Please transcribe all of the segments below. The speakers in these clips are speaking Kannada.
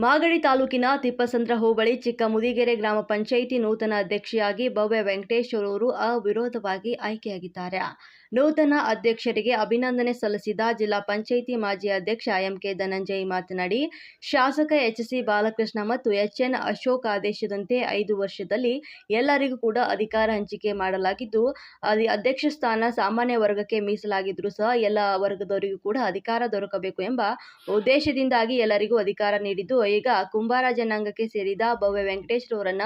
ಮಾಗಡಿ ತಾಲೂಕಿನ ತಿಪ್ಪಸಂದ್ರ ಹೋಬಳಿ ಚಿಕ್ಕ ಮುದಿಗೆರೆ ಗ್ರಾಮ ಪಂಚಾಯಿತಿ ನೂತನ ಅಧ್ಯಕ್ಷೆಯಾಗಿ ಭವ್ಯ ವೆಂಕಟೇಶ್ ಅವರು ಅವಿರೋಧವಾಗಿ ಆಯ್ಕೆಯಾಗಿದ್ದಾರೆ. ನೂತನ ಅಧ್ಯಕ್ಷರಿಗೆ ಅಭಿನಂದನೆ ಸಲ್ಲಿಸಿದ ಜಿಲ್ಲಾ ಪಂಚಾಯಿತಿ ಮಾಜಿ ಅಧ್ಯಕ್ಷ ಎಂಕೆ ಧನಂಜಯ್ ಮಾತನಾಡಿ, ಶಾಸಕ ಎಚ್ ಸಿ ಬಾಲಕೃಷ್ಣ ಮತ್ತು ಎಚ್ಎನ್ ಅಶೋಕ್ ಆದೇಶದಂತೆ ಐದು ವರ್ಷದಲ್ಲಿ ಎಲ್ಲರಿಗೂ ಕೂಡ ಅಧಿಕಾರ ಹಂಚಿಕೆ ಮಾಡಲಾಗಿದ್ದು ಅಧ್ಯಕ್ಷ ಸ್ಥಾನ ಸಾಮಾನ್ಯ ವರ್ಗಕ್ಕೆ ಮೀಸಲಾಗಿದ್ದರೂ ಸಹ ಎಲ್ಲ ವರ್ಗದವರಿಗೂ ಕೂಡ ಅಧಿಕಾರ ದೊರಕಬೇಕು ಎಂಬ ಉದ್ದೇಶದಿಂದಾಗಿ ಎಲ್ಲರಿಗೂ ಅಧಿಕಾರ ನೀಡಿದ್ದು ಈಗ ಕುಂಬಾರ ಜನಾಂಗಕ್ಕೆ ಸೇರಿದ ಭವ್ಯ ವೆಂಕಟೇಶ್ ರವರನ್ನ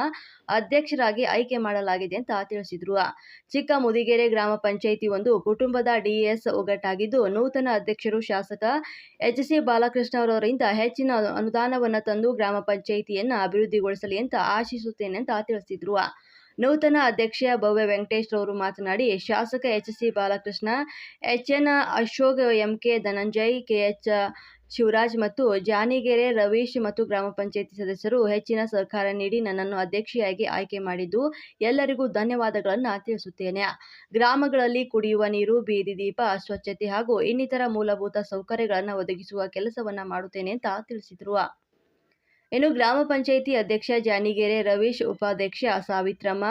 ಅಧ್ಯಕ್ಷರಾಗಿ ಆಯ್ಕೆ ಮಾಡಲಾಗಿದೆ ಅಂತ ತಿಳಿಸಿದರು. ಚಿಕ್ಕ ಮುದಿಗೆರೆ ಗ್ರಾಮ ಪಂಚಾಯಿತಿ ಒಂದು ಕುಟುಂಬದ ಡಿಎಸ್ ಒಗ್ಗಟ್ಟಾಗಿದ್ದು, ನೂತನ ಅಧ್ಯಕ್ಷರು ಶಾಸಕ ಎಚ್ ಸಿ ಬಾಲಕೃಷ್ಣ ಅವರವರಿಂದ ಹೆಚ್ಚಿನ ಅನು- ಅನುದಾನವನ್ನು ತಂದು ಗ್ರಾಮ ಪಂಚಾಯಿತಿಯನ್ನ ಅಭಿವೃದ್ಧಿಗೊಳಿಸಲಿ ಅಂತ ಆಶಿಸುತ್ತೇನೆ ಅಂತ ತಿಳಿಸಿದ್ರು. ನೂತನ ಅಧ್ಯಕ್ಷ ಭವ್ಯ ವೆಂಕಟೇಶ್ ರವರು ಮಾತನಾಡಿ, ಶಾಸಕ H C Balakrishna H N Ashok MK Dhananjay K H Shivaraj ಮತ್ತು ಜಾನಿಗೆರೆ ರವೀಶ್ ಮತ್ತು ಗ್ರಾಮ ಪಂಚಾಯಿತಿ ಸದಸ್ಯರು ಹೆಚ್ಚಿನ ಸಹಕಾರ ನೀಡಿ ನನ್ನನ್ನು ಅಧ್ಯಕ್ಷೆಯಾಗಿ ಆಯ್ಕೆ ಮಾಡಿದ್ದು ಎಲ್ಲರಿಗೂ ಧನ್ಯವಾದಗಳನ್ನು ತಿಳಿಸುತ್ತೇನೆ. ಗ್ರಾಮಗಳಲ್ಲಿ ಕುಡಿಯುವ ನೀರು, ಬೀದಿ ದೀಪ, ಸ್ವಚ್ಛತೆ ಹಾಗೂ ಇನ್ನಿತರ ಮೂಲಭೂತ ಸೌಕರ್ಯಗಳನ್ನು ಒದಗಿಸುವ ಕೆಲಸವನ್ನು ಮಾಡುತ್ತೇನೆ ಅಂತ ತಿಳಿಸಿದರು. ಇನ್ನು ಗ್ರಾಮ ಪಂಚಾಯಿತಿ ಅಧ್ಯಕ್ಷ ಜಾನಿಗೆರೆ ರವೀಶ್, ಉಪಾಧ್ಯಕ್ಷ ಸಾವಿತ್ರಮ್ಮ,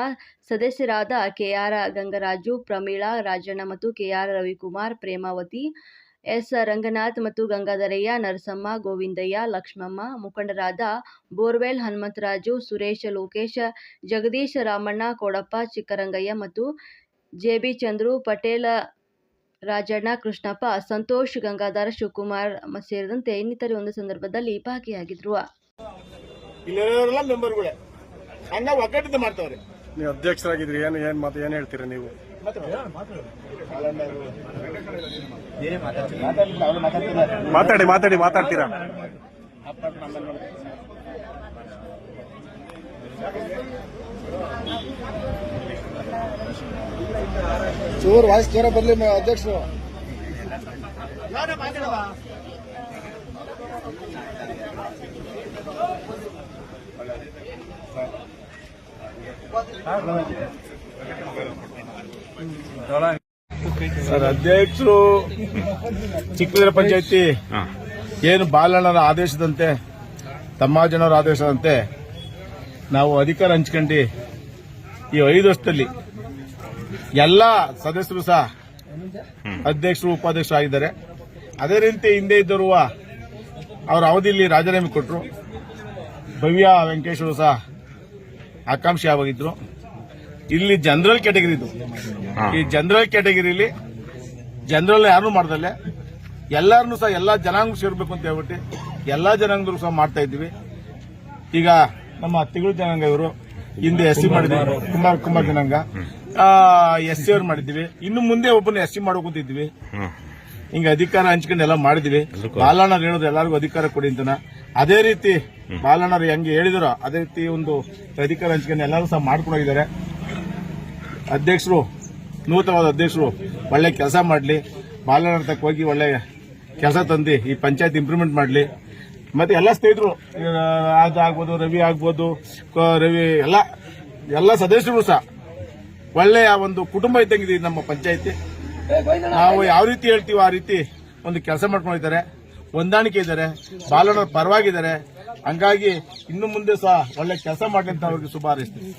ಸದಸ್ಯರಾದ ಕೆಆರ್ ಗಂಗರಾಜು, ಪ್ರಮೀಳಾ ರಾಜಣ್ಣ ಮತ್ತು K R Ravikumar, Premavathi S. Ranganath ಮತ್ತು ಗಂಗಾಧರಯ್ಯ, ನರಸಮ್ಮ, ಗೋವಿಂದಯ್ಯ, ಲಕ್ಷ್ಮಮ್ಮ, ಮುಖಂಡರಾದ ಬೋರ್ವೆಲ್ ಹನುಮಂತರಾಜು, ಸುರೇಶ ಲೋಕೇಶ, ಜಗದೀಶ್ ರಾಮಣ್ಣ, ಕೋಡಪ್ಪ ಚಿಕ್ಕರಂಗಯ್ಯ ಮತ್ತು ಜೆಬಿ ಚಂದ್ರು, ಪಟೇಲ ರಾಜಣ್ಣ, ಕೃಷ್ಣಪ್ಪ, ಸಂತೋಷ್, ಗಂಗಾಧರ, ಶಿವಕುಮಾರ್ ಸೇರಿದಂತೆ ಇನ್ನಿತರೆ ಒಂದು ಸಂದರ್ಭದಲ್ಲಿ ಭಾಗಿಯಾಗಿದ್ರು. ಮಾಡ್ತಾವ್ರೆ. ನೀವು ಅಧ್ಯಕ್ಷರಾಗಿದ್ರಿ, ಏನು, ಏನ್ ಮಾತು, ಏನ್ ಹೇಳ್ತೀರಾ ನೀವು? ಮಾತಾಡಿ ಮಾತಾಡಿ, ಮಾತಾಡ್ತೀರಾ? ಚೂರ್ ವಾಯ್ಸ್ ಜೋರ ಬರ್ಲಿ ಅಧ್ಯಕ್ಷರು. ಸರ್ ಅಧ್ಯಕ್ಷರು ಚಿಕ್ಕದಿರ ಪಂಚಾಯತಿ ಏನು ಬಾಲಣ್ಣನ ಆದೇಶದಂತೆ ತಮ್ಮಾಜನವರ ಆದೇಶದಂತೆ ನಾವು ಅಧಿಕಾರ ಹಂಚ್ಕೊಂಡು ಈ ಐದು ವರ್ಷದಲ್ಲಿ ಎಲ್ಲ ಸದಸ್ಯರು ಸಹ ಅಧ್ಯಕ್ಷರು ಉಪಾಧ್ಯಕ್ಷರು ಆಗಿದ್ದಾರೆ. ಅದೇ ರೀತಿ ಹಿಂದೆ ಇದ್ದರುವ ಅವರ ಅವಧಿಯಲ್ಲಿ ರಾಜೀನಾಮೆ ಕೊಟ್ಟರು ಭವ್ಯ ವೆಂಕಟೇಶ್ವರು ಸಹ ಆಕಾಂಕ್ಷಿಯಾಗಿದ್ರು ಇಲ್ಲಿ ಜನರಲ್ ಕ್ಯಾಟಗರಿ ಇದು. ಈ ಜನರಲ್ ಕ್ಯಾಟಗರಿಲಿ ಜನರಲ್ ಯಾರು ಮಾಡ್ದಲೆ ಎಲ್ಲಾರನ್ನೂ ಸಹ ಎಲ್ಲಾ ಜನಾಂಗ ಸೇರ್ಬೇಕು ಅಂತ ಹೇಳ್ಬಿಟ್ಟು ಎಲ್ಲಾ ಜನಾಂಗದ್ರು ಸಹ ಮಾಡ್ತಾ ಇದ್ದೀವಿ. ಈಗ ನಮ್ಮ ತಿಗಳು ಜನಾಂಗ ಇವರು ಹಿಂದೆ ಎಸ್ ಸಿ ಮಾಡಿದ್ವಿ ಕುಮಾರ್ ಕುಮಾರ್ ಜನಾಂಗ. ಎಸ್ ಸಿ ಅವ್ರು ಮಾಡಿದ್ವಿ ಇನ್ನು ಮುಂದೆ ಒಬ್ಬನ ಎಸ್ ಸಿ ಮಾಡ್ಕೊಂತಿದ್ವಿ ಹಿಂಗ ಅಧಿಕಾರ ಹಂಚ್ಕೊಂಡು ಎಲ್ಲ ಮಾಡಿದ್ವಿ ಬಾಲಣ್ಣರು ಹೇಳೋದು ಎಲ್ಲರಿಗೂ ಅಧಿಕಾರ ಕೊಡಿ ಅಂತನ. ಅದೇ ರೀತಿ ಬಾಲಣ್ಣರು ಹೆಂಗೆ ಹೇಳಿದಾರೋ ಅದೇ ರೀತಿ ಒಂದು ಅಧಿಕಾರ ಹಂಚ್ಕೊಂಡು ಎಲ್ಲರೂ ಸಹ ಮಾಡ್ಕೊಂಡೋಗಿದ್ದಾರೆ ಅಧ್ಯಕ್ಷರು ನೂತನವಾದ ಅಧ್ಯಕ್ಷರು ಒಳ್ಳೆ ಕೆಲಸ ಮಾಡಲಿ. ಬಾಲಣ್ಣರ ತಕ್ಕ ಹೋಗಿ ಒಳ್ಳೆ ಕೆಲಸ ತಂದು ಈ ಪಂಚಾಯತ್ ಇಂಪ್ರೂವ್ಮೆಂಟ್ ಮಾಡಲಿ. ಮತ್ತೆ ಎಲ್ಲ ಸ್ನೇಹಿತರು ಅದು ಆಗ್ಬೋದು ರವಿ ಆಗ್ಬೋದು ರವಿ ಎಲ್ಲ ಎಲ್ಲ ಸದಸ್ಯರು ಸಹ ಒಳ್ಳೆಯ ಒಂದು ಕುಟುಂಬ ಇದ್ದಂಗಿದೆ ನಮ್ಮ ಪಂಚಾಯತಿ. ನಾವು ಯಾವ ರೀತಿ ಹೇಳ್ತೀವೋ ಆ ರೀತಿ ಒಂದು ಕೆಲಸ ಮಾಡ್ಕೊಂಡಿದ್ದಾರೆ ಹೊಂದಾಣಿಕೆ ಇದ್ದಾರೆ. ಬಾಲಣ್ಣರ ಪರವಾಗಿದ್ದಾರೆ. ಹಂಗಾಗಿ ಇನ್ನು ಮುಂದೆ ಸಹ ಒಳ್ಳೆ ಕೆಲಸ ಮಾಡಲಿ ಅಂತ ಅವ್ರಿಗೆ ಶುಭ ಹಾರೈಸ್ತೀನಿ.